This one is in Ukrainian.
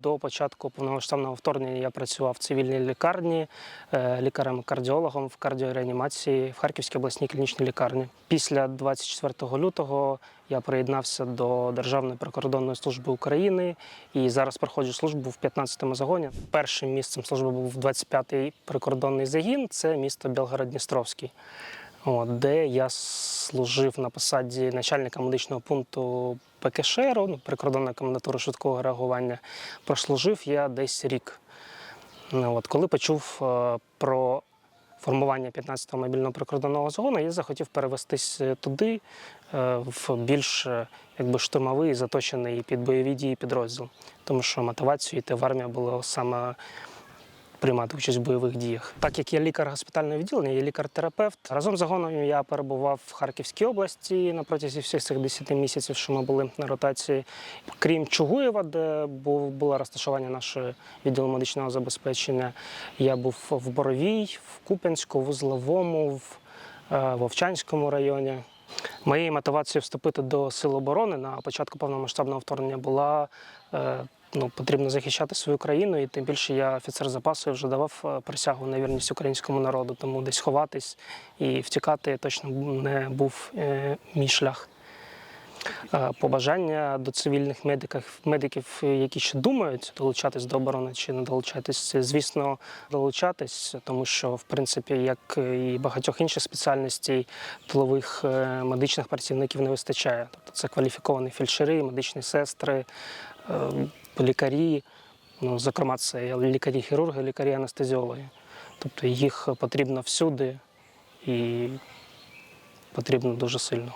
До початку повномасштабного вторгнення я працював в цивільній лікарні е, лікарем-кардіологом в кардіореанімації в Харківській обласній клінічній лікарні. Після 24 лютого я приєднався до Державної прикордонної служби України і зараз проходжу службу в 15-му загоні. Першим місцем служби був 25-й прикордонний загін. Це місто Білгород-Дністровський. Де я служив на посаді начальника медичного пункту ПКШРу, ну, прикордонної комендатури швидкого реагування. Прослужив я десь рік. Ну, от, коли почув е, про формування 15-го мобільного прикордонного загону, я захотів перевестись е, туди, е, в більш якби, штурмовий, заточений під бойові дії підрозділ. Тому що мотивацією йти в армію було саме приймати участь в бойових діях. Так як я лікар госпітального відділення, я лікар-терапевт. Разом з загоном я перебував в Харківській області на протязі всіх цих 10 місяців, що ми були на ротації. Крім Чугуєва, де було розташування нашого відділу медичного забезпечення, я був в Боровій, в Куп'янську, в Узловому, в е, Вовчанському районі. Моєю мотивацією вступити до Сил оборони на початку повномасштабного вторгнення була е, ну, потрібно захищати свою країну, і тим більше я офіцер запасу я вже давав е, присягу на вірність українському народу, тому десь ховатись і втікати точно не був е, мій шлях. Е, Побажання до цивільних медиків, медиків, які ще думають долучатись до оборони чи не долучатись, звісно, долучатись, тому що, в принципі, як і багатьох інших спеціальностей, тилових медичних працівників не вистачає. Тобто це кваліфіковані фельдшери, медичні сестри, е, лікарі. Ну, зокрема, це лікарі-хірурги, лікарі-анестезіологи. Тобто їх потрібно всюди і потрібно дуже сильно.